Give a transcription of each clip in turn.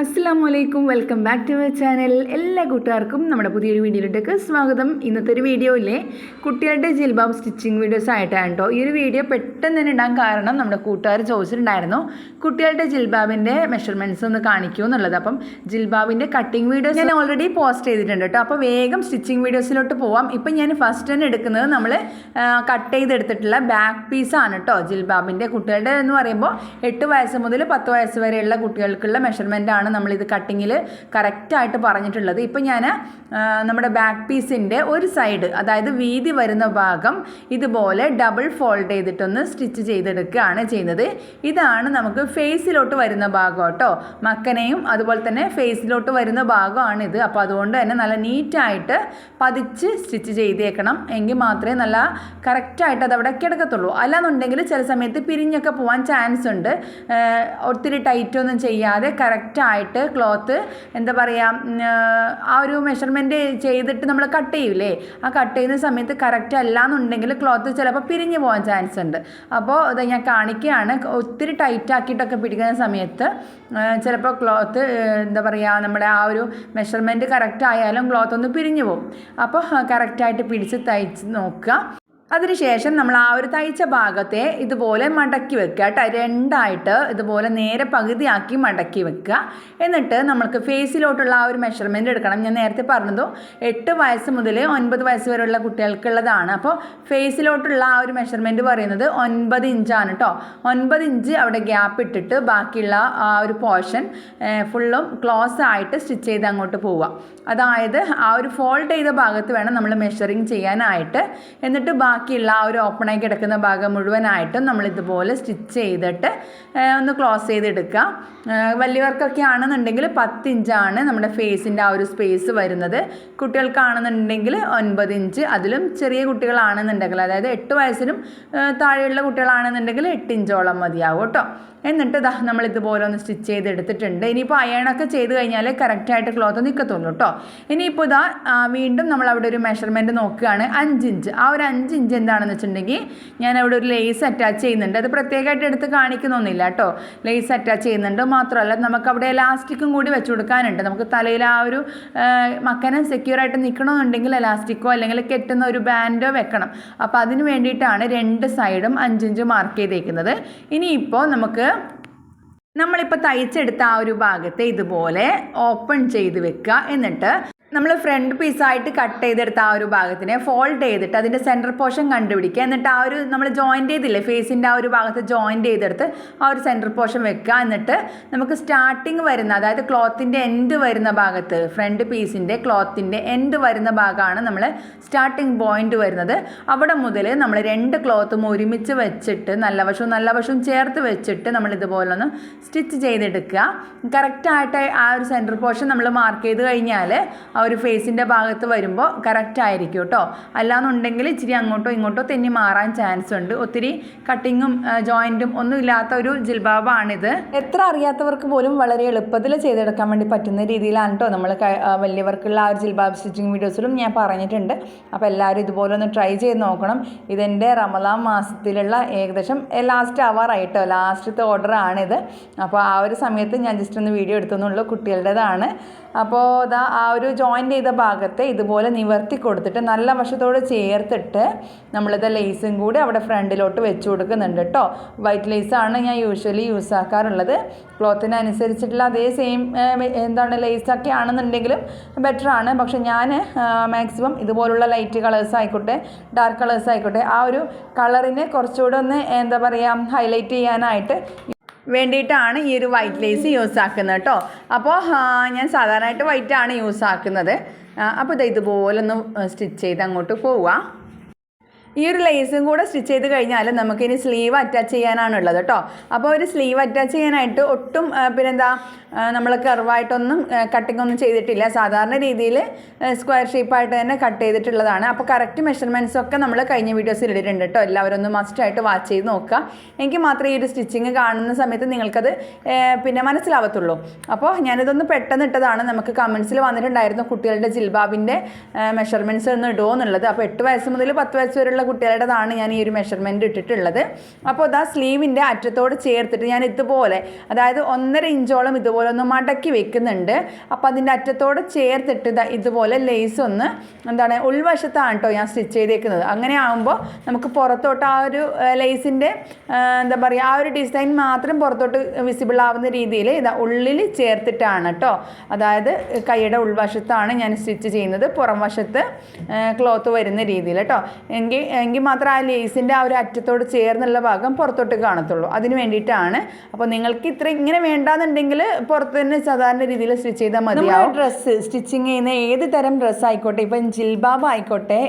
അസ്സാം അലൈക്കും welcome back to my channel. എല്ലാ കൂട്ടുകാർക്കും നമ്മുടെ പുതിയൊരു വീഡിയോയിലേക്ക് സ്വാഗതം. ഇന്നത്തെ ഒരു വീഡിയോയിലെ കുട്ടികളുടെ ജിൽബാബ് സ്റ്റിച്ചിങ് വീഡിയോസ് ആയിട്ടാണ് കേട്ടോ. ഈ ഒരു വീഡിയോ പെട്ടെന്ന് തന്നെ ഇടാൻ കാരണം നമ്മുടെ കൂട്ടുകാർ ചോദിച്ചിട്ടുണ്ടായിരുന്നു കുട്ടികളുടെ ജിൽബാബിന്റെ മെഷർമെന്റ്സ് ഒന്ന് കാണിക്കൂ എന്നുള്ളത്. അപ്പം ജിൽബാബിന്റെ കട്ടിങ് വീഡിയോസ് ഞാൻ ഓൾറെഡി പോസ്റ്റ് ചെയ്തിട്ടുണ്ട് കേട്ടോ. അപ്പോൾ വേഗം സ്റ്റിച്ചിങ് വീഡിയോസിലോട്ട് പോവാം. ഇപ്പം ഞാൻ ഫസ്റ്റ് തന്നെ എടുക്കുന്നത് നമ്മൾ കട്ട് ചെയ്തെടുത്തിട്ടുള്ള ബാക്ക് പീസാണ് കേട്ടോ. ജിൽബാബിന്റെ കുട്ടികളുടെ എന്ന് പറയുമ്പോൾ എട്ട് വയസ്സ് മുതൽ പത്ത് വയസ്സ് വരെയുള്ള കുട്ടികൾക്കുള്ള മെഷർമെന്റ് ആണ് നമ്മളിത് കട്ടിങ്ങിൽ കറക്റ്റായിട്ട് പറഞ്ഞിട്ടുള്ളത്. ഇപ്പം ഞാൻ നമ്മുടെ ബാക്ക് പീസിന്റെ ഒരു സൈഡ് അതായത് വീതി വരുന്ന ഭാഗം ഇതുപോലെ ഡബിൾ ഫോൾഡ് ചെയ്തിട്ടൊന്ന് സ്റ്റിച്ച് ചെയ്തെടുക്കുകയാണ് ചെയ്യുന്നത്. ഇതാണ് നമുക്ക് ഫേസിലോട്ട് വരുന്ന ഭാഗം കേട്ടോ. മക്കനെയും അതുപോലെ തന്നെ ഫേസിലോട്ട് വരുന്ന ഭാഗമാണിത്. അപ്പോൾ അതുകൊണ്ട് തന്നെ നല്ല നീറ്റായിട്ട് പതിച്ച് സ്റ്റിച്ച് ചെയ്തേക്കണം. എങ്കിൽ മാത്രമേ നല്ല കറക്റ്റായിട്ട് അത് അവിടെ കിടക്കത്തുള്ളൂ. അല്ലാന്നുണ്ടെങ്കിൽ ചില സമയത്ത് പിരിഞ്ഞൊക്കെ പോകാൻ ചാൻസ് ഉണ്ട്. ഒത്തിരി ടൈറ്റൊന്നും ചെയ്യാതെ ചെയ്യാതെ കറക്റ്റായിട്ട് ക്ലോത്ത് എന്താ പറയുക ആ ഒരു മെഷർമെന്റ് ചെയ്തിട്ട് നമ്മൾ കട്ട് ചെയ്യൂലേ? ആ കട്ട് ചെയ്യുന്ന സമയത്ത് കറക്റ്റ് അല്ല എന്നുണ്ടെങ്കിൽ ക്ലോത്ത് ചിലപ്പോൾ പിരിഞ്ഞു പോകാൻ ചാൻസ് ഉണ്ട്. അപ്പോൾ ഇത് ഞാൻ കാണിക്കുകയാണ് ഒത്തിരി ടൈറ്റ് ആക്കിയിട്ടൊക്കെ പിടിക്കുന്ന സമയത്ത് ചിലപ്പോൾ ക്ലോത്ത് എന്താ പറയുക നമ്മുടെ ആ ഒരു മെഷർമെന്റ് കറക്റ്റ് ആയാലും ക്ലോത്ത് ഒന്ന് പിരിഞ്ഞു പോകും അപ്പോൾ കറക്റ്റായിട്ട് പിടിച്ച് തയ്ച്ച് നോക്കുക. അതിനുശേഷം നമ്മൾ ആ ഒരു തയ്ച്ച ഭാഗത്തെ ഇതുപോലെ മടക്കി വെക്കുക കേട്ടോ. രണ്ടായിട്ട് ഇതുപോലെ നേരെ പകുതിയാക്കി മടക്കി വെക്കുക. എന്നിട്ട് നമ്മൾക്ക് ഫേസിലോട്ടുള്ള ആ ഒരു മെഷർമെന്റ് എടുക്കണം. ഞാൻ നേരത്തെ പറഞ്ഞതും എട്ട് വയസ്സ് മുതൽ ഒൻപത് വയസ്സ് വരെയുള്ള കുട്ടികൾക്കുള്ളതാണ്. അപ്പോൾ ഫേസിലോട്ടുള്ള ആ ഒരു മെഷർമെന്റ് പറയുന്നത് ഒൻപത് ഇഞ്ചാണ് കേട്ടോ. ഒൻപത് ഇഞ്ച് അവിടെ ഗ്യാപ്പ് ഇട്ടിട്ട് ബാക്കിയുള്ള ആ ഒരു പോർഷൻ ഫുള്ളും ക്ലോസ് ആയിട്ട് സ്റ്റിച്ച് ചെയ്ത് അങ്ങോട്ട് പോവുക. അതായത് ആ ഒരു ഫോൾഡ് ചെയ്ത ഭാഗത്ത് വേണം നമ്മൾ മെഷറിങ് ചെയ്യാനായിട്ട്. എന്നിട്ട് ബാക്കിയുള്ള ആ ഒരു ഓപ്പണായി കിടക്കുന്ന ഭാഗം മുഴുവനായിട്ടും നമ്മൾ ഇതുപോലെ സ്റ്റിച്ച് ചെയ്തിട്ട് ഒന്ന് ക്ലോസ് ചെയ്തെടുക്കുക. വലിയവർക്കൊക്കെ ആണെന്നുണ്ടെങ്കിൽ പത്ത് ഇഞ്ചാണ് നമ്മുടെ ഫേസിന്റെ ആ ഒരു സ്പേസ് വരുന്നത്. കുട്ടികൾക്കാണെന്നുണ്ടെങ്കിൽ ഒൻപത് ഇഞ്ച് അതിലും ചെറിയ കുട്ടികളാണെന്നുണ്ടെങ്കിൽ അതായത് എട്ട് വയസ്സിനും താഴെയുള്ള കുട്ടികളാണെന്നുണ്ടെങ്കിൽ എട്ട് ഇഞ്ചോളം മതിയാവും കേട്ടോ. എന്നിട്ട് ഇതാ നമ്മൾ ഇതുപോലെ ഒന്ന് സ്റ്റിച്ച് ചെയ്ത് എടുത്തിട്ടുണ്ട്. ഇനിയിപ്പോൾ അയണൊക്കെ ചെയ്ത് കഴിഞ്ഞാൽ കറക്റ്റായിട്ട് ക്ലോത്ത് നിൽക്കത്തുള്ളൂ കേട്ടോ ഇനിയിപ്പോൾ ഇതാ വീണ്ടും നമ്മൾ അവിടെ ഒരു മെഷർമെന്റ് നോക്കുകയാണ്. അഞ്ച് ഇഞ്ച് ആ ഒരു അഞ്ച് ഇഞ്ച് എന്താണെന്ന് വെച്ചിട്ടുണ്ടെങ്കിൽ ഞാൻ അവിടെ ഒരു ലേസ് അറ്റാച്ച് ചെയ്യുന്നുണ്ട്. അത് പ്രത്യേകമായിട്ട് എടുത്ത് കാണിക്കുന്നൊന്നുമില്ല കേട്ടോ ലേസ് അറ്റാച്ച് ചെയ്യുന്നുണ്ട്. മാത്രമല്ല നമുക്ക് അവിടെ എലാസ്റ്റിക്കും കൂടി വെച്ച് കൊടുക്കാനുണ്ട്. നമുക്ക് തലയിൽ ആ ഒരു മക്കനെ സെക്യൂർ ആയിട്ട് നിൽക്കണമെന്നുണ്ടെങ്കിൽ എലാസ്റ്റിക്കോ അല്ലെങ്കിൽ കെട്ടുന്ന ഒരു ബാൻഡോ വെക്കണം. അപ്പോൾ അതിന് വേണ്ടിയിട്ടാണ് രണ്ട് സൈഡും അഞ്ചിഞ്ച് മാർക്ക് ചെയ്തേക്കുന്നത്. ഇനിയിപ്പോൾ നമുക്ക് നമ്മളിപ്പോൾ തയ്ച്ചെടുത്ത ആ ഒരു ഭാഗത്തെ ഇതുപോലെ ഓപ്പൺ ചെയ്ത് വെക്കുക എന്നിട്ട് നമ്മൾ ഫ്രണ്ട് പീസായിട്ട് കട്ട് ചെയ്തെടുത്ത ആ ഒരു ഭാഗത്തിനെ ഫോൾഡ് ചെയ്തിട്ട് അതിന്റെ സെന്റർ പോർഷൻ കണ്ടുപിടിക്കുക. എന്നിട്ട് ആ ഒരു നമ്മൾ ജോയിന്റ് ചെയ്തില്ലേ ഫേസിന്റെ ആ ഒരു ഭാഗത്ത് ജോയിന്റ് ചെയ്തെടുത്ത് ആ ഒരു സെന്റർ പോർഷൻ വെക്കുക. എന്നിട്ട് നമുക്ക് സ്റ്റാർട്ടിങ് വരുന്ന അതായത് ക്ലോത്തിന്റെ എൻഡ് വരുന്ന ഭാഗത്ത് ഫ്രണ്ട് പീസിന്റെ ക്ലോത്തിന്റെ എൻഡ് വരുന്ന ഭാഗമാണ് നമ്മൾ സ്റ്റാർട്ടിങ് പോയിന്റ് വരുന്നത്. അവിടെ മുതൽ നമ്മൾ രണ്ട് ക്ലോത്തും ഒരുമിച്ച് വെച്ചിട്ട് നല്ല വശവും നല്ല വശവും ചേർത്ത് വെച്ചിട്ട് നമ്മൾ ഇതുപോലൊന്ന് സ്റ്റിച്ച് ചെയ്തെടുക്കുക. കറക്റ്റായിട്ട് ആ ഒരു സെന്റർ പോർഷൻ നമ്മൾ മാർക്ക് ചെയ്ത് കഴിഞ്ഞാൽ ആ ഒരു ഫേസിന്റെ ഭാഗത്ത് വരുമ്പോൾ കറക്റ്റ് ആയിരിക്കും കേട്ടോ. അല്ലാന്നുണ്ടെങ്കിൽ ഇച്ചിരി അങ്ങോട്ടോ ഇങ്ങോട്ടോ തെന്നി മാറാൻ ചാൻസ് ഉണ്ട്. ഒത്തിരി കട്ടിങ്ങും ജോയിന്റും ഒന്നും ഇല്ലാത്ത ഒരു ജിൽബാബാണിത്. എത്ര അറിയാത്തവർക്ക് പോലും വളരെ എളുപ്പത്തിൽ ചെയ്തെടുക്കാൻ വേണ്ടി പറ്റുന്ന രീതിയിലാണ് കേട്ടോ നമ്മൾ വലിയവർക്കുള്ള ആ ഒരു ജിൽബാബ് സ്റ്റിച്ചിങ് വീഡിയോസിലും ഞാൻ പറഞ്ഞിട്ടുണ്ട്. അപ്പോൾ എല്ലാവരും ഇതുപോലെ ഒന്ന് ട്രൈ ചെയ്ത് നോക്കണം. ഇതെന്റെ റമലാം മാസത്തിലുള്ള ഏകദേശം ലാസ്റ്റ് ആവാറായിട്ടോ ലാസ്റ്റത്തെ ആണിത്. അപ്പോൾ ആ ഒരു സമയത്ത് ഞാൻ ജസ്റ്റ് ഒന്ന് വീഡിയോ എടുത്തെന്നുള്ളൂ. കുട്ടികളുടേതാണ്. അപ്പോൾ ആ ഒരു ജോയിന്റ് ചെയ്ത ഭാഗത്തെ ഇതുപോലെ നിവർത്തി കൊടുത്തിട്ട് നല്ല വശത്തോട് ചേർത്തിട്ട് നമ്മളിത് ലേസും കൂടി അവിടെ ഫ്രണ്ടിലോട്ട് വെച്ച് കൊടുക്കുന്നുണ്ട് കേട്ടോ വൈറ്റ് ലേസാണ് ഞാൻ യൂഷ്വലി യൂസ് ആക്കാറുള്ളത്. ക്ലോത്തിനനുസരിച്ചിട്ടുള്ള അതേ സെയിം എന്താണ് ലേസൊക്കെ ആണെന്നുണ്ടെങ്കിലും ബെറ്റർ ആണ്. പക്ഷെ ഞാൻ മാക്സിമം ഇതുപോലുള്ള ലൈറ്റ് കളേഴ്സ് ആയിക്കോട്ടെ ഡാർക്ക് കളേഴ്സ് ആയിക്കോട്ടെ ആ ഒരു കളറിനെ കുറച്ചുകൂടെ ഒന്ന് എന്താ പറയുക ഹൈലൈറ്റ് ചെയ്യാനായിട്ട് വേണ്ടിയിട്ടാണ് ഈ ഒരു വൈറ്റ് ലേസ് യൂസ് ആക്കുന്നത് കേട്ടോ അപ്പോൾ ഞാൻ സാധാരണയായിട്ട് വൈറ്റ് ആണ് യൂസ് ആക്കുന്നത്. അപ്പോൾ ഇത് ഇതുപോലെ ഒന്ന് സ്റ്റിച്ച് ചെയ്ത് അങ്ങോട്ട് പോവുക. ഈ ഒരു ലേസും കൂടെ സ്റ്റിച്ച് ചെയ്ത് കഴിഞ്ഞാൽ നമുക്കിനി സ്ലീവ് അറ്റാച്ച് ചെയ്യാനാണുള്ളത് കേട്ടോ അപ്പോൾ ഒരു സ്ലീവ് അറ്റാച്ച് ചെയ്യാനായിട്ട് ഒട്ടും പിന്നെന്താ നമ്മൾ കർവായിട്ടൊന്നും കട്ടിംഗ് ഒന്നും ചെയ്തിട്ടില്ല. സാധാരണ രീതിയിൽ സ്ക്വയർ ഷേപ്പായിട്ട് തന്നെ കട്ട് ചെയ്തിട്ടുള്ളതാണ്. അപ്പോൾ കറക്റ്റ് മെഷർമെന്റ്സ് ഒക്കെ നമ്മൾ കഴിഞ്ഞ വീഡിയോസിൽ ഇട്ടിട്ടുണ്ട് കേട്ടോ എല്ലാവരും ഒന്ന് മസ്റ്റായിട്ട് വാച്ച് ചെയ്ത് നോക്കുക. എനിക്ക് മാത്രമേ ഈ ഒരു സ്റ്റിച്ചിങ് കാണുന്ന സമയത്ത് നിങ്ങൾക്കത് പിന്നെ മനസ്സിലാവത്തുള്ളൂ. അപ്പോൾ ഞാനിതൊന്ന് പെട്ടെന്ന് ഇട്ടതാണ്. നമുക്ക് കമൻസിൽ വന്നിട്ടുണ്ടായിരുന്നു കുട്ടികളുടെ ജിൽബാബിന്റെ മെഷർമെന്റ്സ് ഒന്ന് ഇടുമോ എന്നുള്ളത്. അപ്പോൾ എട്ട് വയസ്സ് മുതൽ പത്ത് വയസ്സ് വരെയുള്ള കുട്ടികളുടേതാണ് ഞാൻ ഈ ഒരു മെഷർമെന്റ് ഇട്ടിട്ടുള്ളത്. അപ്പോൾ ഇതാ സ്ലീവിന്റെ അറ്റത്തോട് ചേർത്തിട്ട് ഞാൻ ഇതുപോലെ അതായത് ഒന്നര ഇഞ്ചോളം ഇതുപോലെ ഒന്ന് മടക്കി വെക്കുന്നുണ്ട്. അപ്പോൾ അതിന്റെ അറ്റത്തോട് ചേർത്തിട്ട് ഇതാ ഇതുപോലെ ലേസ് ഒന്ന് എന്താണ് ഉൾവശത്താണ് കേട്ടോ ഞാൻ സ്റ്റിച്ച് ചെയ്തേക്കുന്നത്. അങ്ങനെ ആകുമ്പോൾ നമുക്ക് പുറത്തോട്ട് ആ ഒരു ലേസിന്റെ എന്താ പറയുക ആ ഒരു ഡിസൈൻ മാത്രം പുറത്തോട്ട് വിസിബിൾ ആവുന്ന രീതിയിൽ ഇതാ ഉള്ളിൽ ചേർത്തിട്ടാണ് കേട്ടോ. അതായത് കൈയുടെ ഉൾവശത്താണ് ഞാൻ സ്റ്റിച്ച് ചെയ്യുന്നത്. പുറം വശത്ത് ക്ലോത്ത് വരുന്ന രീതിയിൽ കേട്ടോ. എങ്കിൽ എങ്കിൽ മാത്രം ആ ലേസിന്റെ ആ ഒരു അറ്റത്തോട് ചേർന്നുള്ള ഭാഗം പുറത്തോട്ട് കാണത്തുള്ളൂ. അതിന് വേണ്ടിയിട്ടാണ്. അപ്പോൾ നിങ്ങൾക്ക് ഇത്ര ഇങ്ങനെ വേണ്ടാന്നുണ്ടെങ്കിൽ പുറത്ത് തന്നെ സാധാരണ രീതിയിൽ സ്റ്റിച്ച് ചെയ്താൽ മതിയാവും. ഡ്രസ്സ് സ്റ്റിച്ചിങ് ചെയ്യുന്ന ഏത് തരം ഡ്രസ്സ് ആയിക്കോട്ടെ ഇപ്പം ജിൽബാബ് ആയിക്കോട്ടെ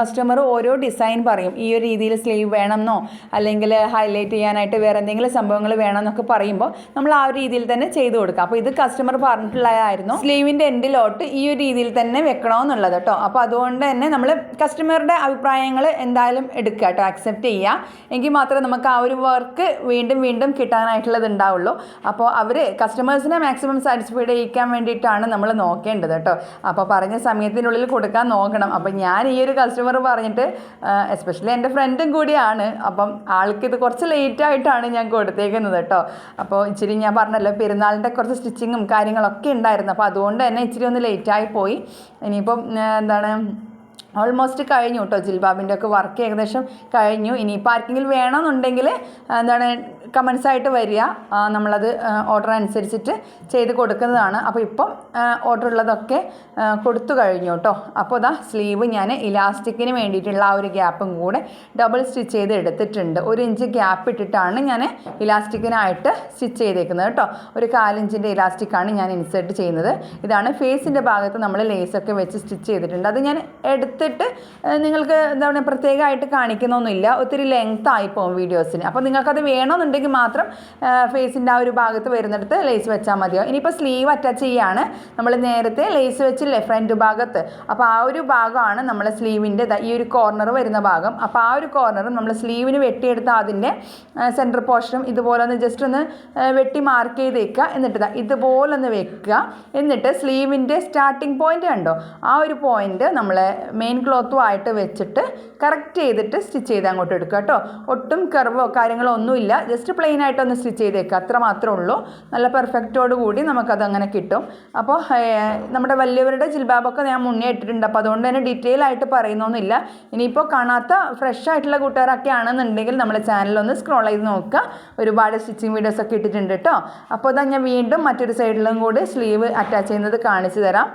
കസ്റ്റമർ ഓരോ ഡിസൈൻ പറയും. ഈ ഒരു രീതിയിൽ സ്ലീവ് വേണമെന്നോ അല്ലെങ്കിൽ ഹൈലൈറ്റ് ചെയ്യാനായിട്ട് വേറെ എന്തെങ്കിലും സംഭവങ്ങൾ വേണമെന്നൊക്കെ പറയുമ്പോൾ നമ്മൾ ആ ഒരു രീതിയിൽ തന്നെ ചെയ്തു കൊടുക്കുക. അപ്പോൾ ഇത് കസ്റ്റമർ പറഞ്ഞിട്ടുള്ളതായിരുന്നു. സ്ലീവിന്റെ എൻഡിലോട്ട് ഈ ഒരു രീതിയിൽ തന്നെ വെക്കണമെന്നുള്ളത് കേട്ടോ. അപ്പോൾ അതുകൊണ്ട് തന്നെ നമ്മൾ കസ്റ്റമറുടെ അഭിപ്രായങ്ങൾ എന്തായാലും എടുക്കുക കേട്ടോ അക്സെപ്റ്റ് ചെയ്യുക. എങ്കിൽ മാത്രമേ നമുക്ക് ആ ഒരു വർക്ക് വീണ്ടും വീണ്ടും കിട്ടാനായിട്ടുള്ളത് ഉണ്ടാവുള്ളൂ. അപ്പോൾ അവർ കസ്റ്റമേഴ്സിനെ മാക്സിമം സാറ്റിസ്ഫൈഡ് ചെയ്യിക്കാൻ വേണ്ടിയിട്ടാണ് നമ്മൾ നോക്കേണ്ടത് കേട്ടോ. അപ്പോൾ പറഞ്ഞ സമയത്തിനുള്ളിൽ കൊടുക്കാൻ നോക്കണം. അപ്പോൾ ഞാൻ ഈ ഒരു കസ്റ്റമർ പറഞ്ഞിട്ട് എസ്പെഷ്യലി എന്റെ ഫ്രണ്ടും കൂടിയാണ്. അപ്പം ആൾക്ക് ഇത് കുറച്ച് ലേറ്റ് ആയിട്ടാണ് ഞാൻ കൊടുത്തേക്കുന്നത് കേട്ടോ. അപ്പോൾ ഇച്ചിരി ഞാൻ പറഞ്ഞല്ലോ പെരുന്നാളിന്റെ കുറച്ച് സ്റ്റിച്ചിങ്ങും കാര്യങ്ങളൊക്കെ ഉണ്ടായിരുന്നു. അപ്പോൾ അതുകൊണ്ട് തന്നെ ഇച്ചിരി ഒന്ന് ലേറ്റായി പോയി. ഇനിയിപ്പം എന്താണ് ഓൾമോസ്റ്റ് കഴിഞ്ഞു കേട്ടോ ജിൽബാബിന്റെ ഒക്കെ വർക്ക് ഏകദേശം കഴിഞ്ഞു. ഇനിയിപ്പോൾ ആർക്കെങ്കിലും വേണമെന്നുണ്ടെങ്കിൽ എന്താണ് കമൻസ് ആയിട്ട് വരിക. നമ്മളത് ഓർഡർ അനുസരിച്ചിട്ട് ചെയ്ത് കൊടുക്കുന്നതാണ്. അപ്പോൾ ഇപ്പം ഓർഡർ ഉള്ളതൊക്കെ കൊടുത്തു കഴിഞ്ഞു കേട്ടോ അപ്പോൾ ഇതാ സ്ലീവ് ഞാൻ ഇലാസ്റ്റിക്കിന് വേണ്ടിയിട്ടുള്ള ആ ഒരു ഗ്യാപ്പും കൂടെ ഡബിൾ സ്റ്റിച്ച് ചെയ്ത് എടുത്തിട്ടുണ്ട്. ഒരു ഇഞ്ച് ഗ്യാപ്പ് ഇട്ടിട്ടാണ് ഞാൻ ഇലാസ്റ്റിക്കിനായിട്ട് സ്റ്റിച്ച് ചെയ്തേക്കുന്നത് കേട്ടോ ഒരു കാലിഞ്ചിന്റെ ഇലാസ്റ്റിക്കാണ് ഞാൻ ഇൻസേർട്ട് ചെയ്യുന്നത്. ഇതാണ് ഫേസിന്റെ ഭാഗത്ത് നമ്മൾ ലേസൊക്കെ വെച്ച് സ്റ്റിച്ച് ചെയ്തിട്ടുണ്ട്. അത് ഞാൻ എടുത്തിട്ട് നിങ്ങൾക്ക് എന്താ പറയുക പ്രത്യേകമായിട്ട് കാണിക്കുന്നൊന്നുമില്ല. ഒത്തിരി ലെങ്ത് ആയി പോകും വീഡിയോസിന് അപ്പോൾ നിങ്ങൾക്കത് വേണമെന്നുണ്ടെങ്കിൽ മാത്രം ഫേസിന്റെ ആ ഒരു ഭാഗത്ത് വരുന്നിടത്ത് ലേസ് വെച്ചാൽ മതിയോ? ഇനിയിപ്പോൾ സ്ലീവ് അറ്റാച്ച് ചെയ്യാണ്. നമ്മൾ നേരത്തെ ലേസ് വെച്ചില്ലേ ഫ്രണ്ട് ഭാഗത്ത്? അപ്പോൾ ആ ഒരു ഭാഗമാണ് നമ്മൾ സ്ലീവിന്റെ ഈ ഒരു കോർണർ വരുന്ന ഭാഗം. അപ്പോൾ ആ ഒരു കോർണർ നമ്മൾ സ്ലീവിന് വെട്ടിയെടുത്ത അതിന്റെ സെന്റർ പോർഷനും ഇതുപോലെ ഒന്ന് ജസ്റ്റ് ഒന്ന് വെട്ടി മാർക്ക് ചെയ്ത് വെക്കുക എന്നിട്ട് ഇതാ ഇതുപോലെ ഒന്ന് വെക്കുക. എന്നിട്ട് സ്ലീവിന്റെ സ്റ്റാർട്ടിങ് പോയിന്റ് കണ്ടോ? ആ ഒരു പോയിന്റ് നമ്മൾ മെയിൻ ക്ലോത്തുമായിട്ട് വെച്ചിട്ട് കറക്റ്റ് ചെയ്തിട്ട് സ്റ്റിച്ച് ചെയ്ത് അങ്ങോട്ട് എടുക്കുക കേട്ടോ. ഒട്ടും കർവോ കാര്യങ്ങളോ ഒന്നുമില്ല. ജസ്റ്റ് പ്ലെയിൻ ആയിട്ടൊന്ന് സ്റ്റിച്ച് ചെയ്തേക്കുക അത്ര മാത്രമേ ഉള്ളൂ. നല്ല പെർഫെക്റ്റോട് കൂടി നമുക്കത് അങ്ങനെ കിട്ടും. അപ്പോൾ നമ്മുടെ വലിയവരുടെ ജിൽബാബൊക്കെ ഞാൻ മുന്നേ ഇട്ടിട്ടുണ്ട്. അപ്പോൾ അതുകൊണ്ട് തന്നെ ഡീറ്റെയിൽ ആയിട്ട് പറയുന്നൊന്നുമില്ല. ഇനിയിപ്പോൾ കാണാത്ത ഫ്രഷ് ആയിട്ടുള്ള കൂട്ടുകാരൊക്കെ ആണെന്നുണ്ടെങ്കിൽ നമ്മുടെ ചാനലൊന്ന് സ്ക്രോൾ ചെയ്ത് നോക്കുക. ഒരുപാട് സ്റ്റിച്ചിങ് വീഡിയോസ് ഒക്കെ ഇട്ടിട്ടുണ്ട് കേട്ടോ. അപ്പോൾ ഇതാ ഞാൻ വീണ്ടും മറ്റൊരു സൈഡിലും കൂടി സ്ലീവ് അറ്റാച്ച് ചെയ്യുന്നത് കാണിച്ചു തരാം.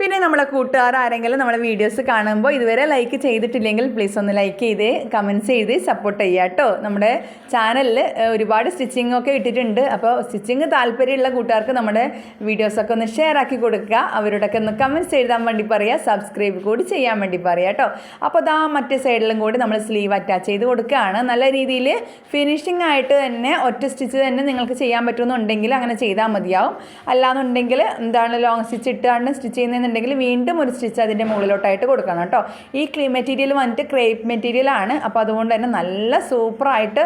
പിന്നെ നമ്മളെ കൂട്ടുകാർ ആരെങ്കിലും നമ്മുടെ വീഡിയോസ് കാണുമ്പോൾ ഇതുവരെ ലൈക്ക് ചെയ്തിട്ടില്ലെങ്കിൽ പ്ലീസ് ഒന്ന് ലൈക്ക് ചെയ്ത് കമന്റ്സ് ചെയ്ത് സപ്പോർട്ട് ചെയ്യുക കേട്ടോ നമ്മുടെ ചാനലിൽ ഒരുപാട് സ്റ്റിച്ചിങ് ഒക്കെ ഇട്ടിട്ടുണ്ട്. അപ്പോൾ സ്റ്റിച്ചിങ് താല്പര്യമുള്ള കൂട്ടുകാർക്ക് നമ്മുടെ വീഡിയോസൊക്കെ ഒന്ന് ഷെയർ ആക്കി കൊടുക്കുക. അവരോടൊക്കെ ഒന്ന് കമന്റ്സ് എഴുതാൻ വേണ്ടി പറയുക സബ്സ്ക്രൈബ് കൂടി ചെയ്യാൻ വേണ്ടി പറയുക കേട്ടോ അപ്പോൾ അതാ മറ്റേ സൈഡിലും കൂടി നമ്മൾ സ്ലീവ് അറ്റാച്ച് ചെയ്ത് കൊടുക്കുകയാണ്. നല്ല രീതിയിൽ ഫിനിഷിംഗ് ആയിട്ട് തന്നെ ഒറ്റ സ്റ്റിച്ച് തന്നെ നിങ്ങൾക്ക് ചെയ്യാൻ പറ്റുമെന്നുണ്ടെങ്കിൽ അങ്ങനെ ചെയ്താൽ മതിയാവും. അല്ലാന്നുണ്ടെങ്കിൽ എന്താണ് ലോങ് സ്റ്റിച്ച് ഇട്ടാണ് സ്റ്റിച്ച് ചെയ്യുന്നതെന്ന് ഉണ്ടെങ്കിൽ വീണ്ടും ഒരു സ്റ്റിച്ച് അതിന്റെ മുകളിലോട്ടായിട്ട് കൊടുക്കണം കേട്ടോ. ഈ ക്ലീ മെറ്റീരിയൽ വന്നിട്ട് ക്രേപ്പ് മെറ്റീരിയൽ ആണ്. അപ്പോൾ അതുകൊണ്ട് തന്നെ നല്ല സൂപ്പറായിട്ട്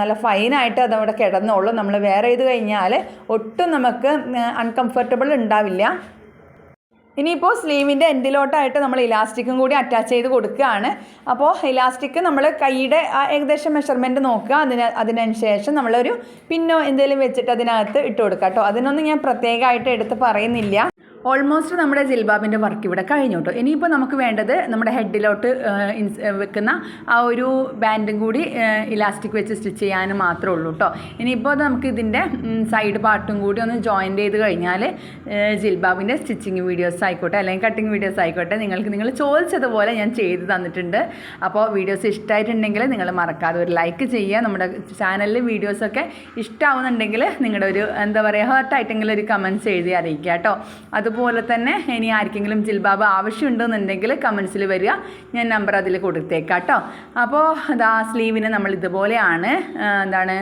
നല്ല ഫൈനായിട്ട് അതവിടെ കിടന്നോളൂ. നമ്മൾ വേറെ ചെയ്ത് കഴിഞ്ഞാൽ ഒട്ടും നമുക്ക് അൺകംഫർട്ടബിൾ ഉണ്ടാവില്ല. ഇനിയിപ്പോൾ സ്ലീവിന്റെ എൻഡിലോട്ടായിട്ട് നമ്മൾ ഇലാസ്റ്റിക്കും കൂടി അറ്റാച്ച് ചെയ്ത് കൊടുക്കുകയാണ്. അപ്പോൾ ഇലാസ്റ്റിക് നമ്മൾ കൈയുടെ ഏകദേശം മെഷർമെന്റ് നോക്കുക. അതിന് അതിനനുശേഷം നമ്മളൊരു പിന്നോ എന്തെങ്കിലും വെച്ചിട്ട് അതിനകത്ത് ഇട്ട് കൊടുക്കുക കേട്ടോ. അതിനൊന്നും ഞാൻ പ്രത്യേകമായിട്ട് എടുത്ത് പറയുന്നില്ല. ഓൾമോസ്റ്റ് നമ്മുടെ ജിൽബാബിന്റെ വർക്ക് ഇവിടെ കഴിഞ്ഞു കേട്ടോ ഇനിയിപ്പോൾ നമുക്ക് വേണ്ടത് നമ്മുടെ ഹെഡിലോട്ട് വെക്കുന്ന ആ ഒരു ബാൻഡും കൂടി ഇലാസ്റ്റിക് വെച്ച് സ്റ്റിച്ച് ചെയ്യാനും മാത്രമേ ഉള്ളൂ കേട്ടോ ഇനിയിപ്പോൾ നമുക്ക് ഇതിന്റെ സൈഡ് പാർട്ടും കൂടി ഒന്ന് ജോയിൻ ചെയ്ത് കഴിഞ്ഞാൽ ജിൽബാബിന്റെ സ്റ്റിച്ചിങ് വീഡിയോസ് ആയിക്കോട്ടെ അല്ലെങ്കിൽ കട്ടിങ് വീഡിയോസ് ആയിക്കോട്ടെ നിങ്ങൾക്ക് നിങ്ങൾ ചോദിച്ചതുപോലെ ഞാൻ ചെയ്ത് തന്നിട്ടുണ്ട്. അപ്പോൾ വീഡിയോസ് ഇഷ്ടമായിട്ടുണ്ടെങ്കിൽ നിങ്ങൾ മറക്കാതെ ഒരു ലൈക്ക് ചെയ്യുക. നമ്മുടെ ചാനലിൽ വീഡിയോസൊക്കെ ഇഷ്ടമാവുന്നുണ്ടെങ്കിൽ നിങ്ങളുടെ ഒരു എന്താ പറയുക ഹേർട്ടായിട്ടെങ്കിലും ഒരു കമന്റ്സ് എഴുതി അറിയിക്കുക കേട്ടോ അത് അതുപോലെ തന്നെ ഇനി ആർക്കെങ്കിലും ജിൽബാബ് ആവശ്യമുണ്ടെന്നുണ്ടെങ്കിൽ കമൻസിൽ വരിക. ഞാൻ നമ്പർ അതിൽ കൊടുത്തേക്കാം കേട്ടോ അപ്പോൾ അതാ സ്ലീവിന് നമ്മൾ ഇതുപോലെയാണ് എന്താണ്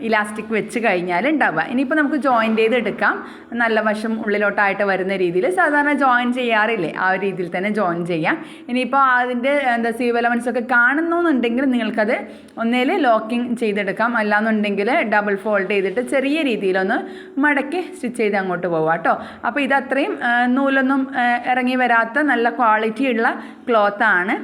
ഇലാസ്റ്റിക് വെച്ച് കഴിഞ്ഞാൽ ഉണ്ടാവുക. ഇനിയിപ്പോൾ നമുക്ക് ജോയിൻ ചെയ്ത് എടുക്കാം നല്ല വശം ഉള്ളിലോട്ടായിട്ട് വരുന്ന രീതിയിൽ. സാധാരണ ജോയിൻ ചെയ്യാറില്ലേ? ആ ഒരു രീതിയിൽ തന്നെ ജോയിൻ ചെയ്യാം. ഇനിയിപ്പോൾ അതിന്റെ എന്താ സീവ് എലമെൻസ് ഒക്കെ കാണുന്നുണ്ടെങ്കിൽ നിങ്ങൾക്കത് ഒന്നേൽ ലോക്കിംഗ് ചെയ്തെടുക്കാം. അല്ലാന്നുണ്ടെങ്കിൽ ഡബിൾ ഫോൾഡ് ചെയ്തിട്ട് ചെറിയ രീതിയിലൊന്ന് മടക്കി സ്റ്റിച്ച് ചെയ്ത് അങ്ങോട്ട് പോവാം കേട്ടോ. അപ്പോൾ ഇതത്രയും നൂലൊന്നും ഇറങ്ങി വരാത്ത നല്ല ക്വാളിറ്റിയുള്ള ക്ലോത്താണ്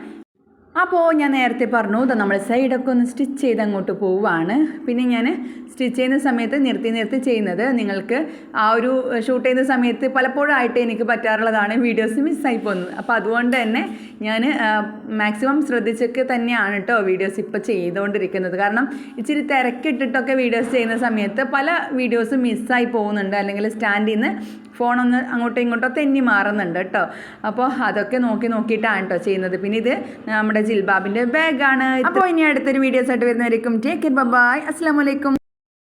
അപ്പോൾ ഞാൻ നേരത്തെ പറഞ്ഞു ദാ നമ്മൾ സൈഡൊക്കെ ഒന്ന് സ്റ്റിച്ച് ചെയ്ത് അങ്ങോട്ട് പോവുകയാണ് പിന്നെ ഞാൻ സ്റ്റിച്ച് ചെയ്യുന്ന സമയത്ത് നിർത്തി നിർത്തി ചെയ്യുന്നത് നിങ്ങൾക്ക് ആ ഒരു ഷൂട്ട് ചെയ്യുന്ന സമയത്ത് പലപ്പോഴായിട്ട് എനിക്ക് പറ്റാറുള്ളതാണ് വീഡിയോസ് മിസ്സായി പോകുന്നത്. അപ്പോൾ അതുകൊണ്ട് തന്നെ ഞാൻ മാക്സിമം ശ്രദ്ധിച്ചൊക്കെ തന്നെയാണ് കേട്ടോ വീഡിയോസ് ഇപ്പോൾ ചെയ്തുകൊണ്ടിരിക്കുന്നത് കാരണം ഇച്ചിരി തിരക്കിട്ടിട്ടൊക്കെ വീഡിയോസ് ചെയ്യുന്ന സമയത്ത് പല വീഡിയോസും മിസ്സായി പോകുന്നുണ്ട്. അല്ലെങ്കിൽ സ്റ്റാൻഡിൽ നിന്ന് ഫോണൊന്ന് അങ്ങോട്ടും ഇങ്ങോട്ടോ തെന്നി മാറുന്നുണ്ട് കേട്ടോ. അപ്പോൾ അതൊക്കെ നോക്കി നോക്കിയിട്ടാണ് കേട്ടോ ചെയ്യുന്നത്. പിന്നെ ഇത് നമ്മുടെ ജിൽബാബിന്റെ ബാഗാണ് അപ്പോൾ ഇനി അടുത്തൊരു വീഡിയോസ് ആയിട്ട് വരുന്നവരേക്കും ടേക്ക് കെയർ ബൈ അസ്സാം വലൈക്കും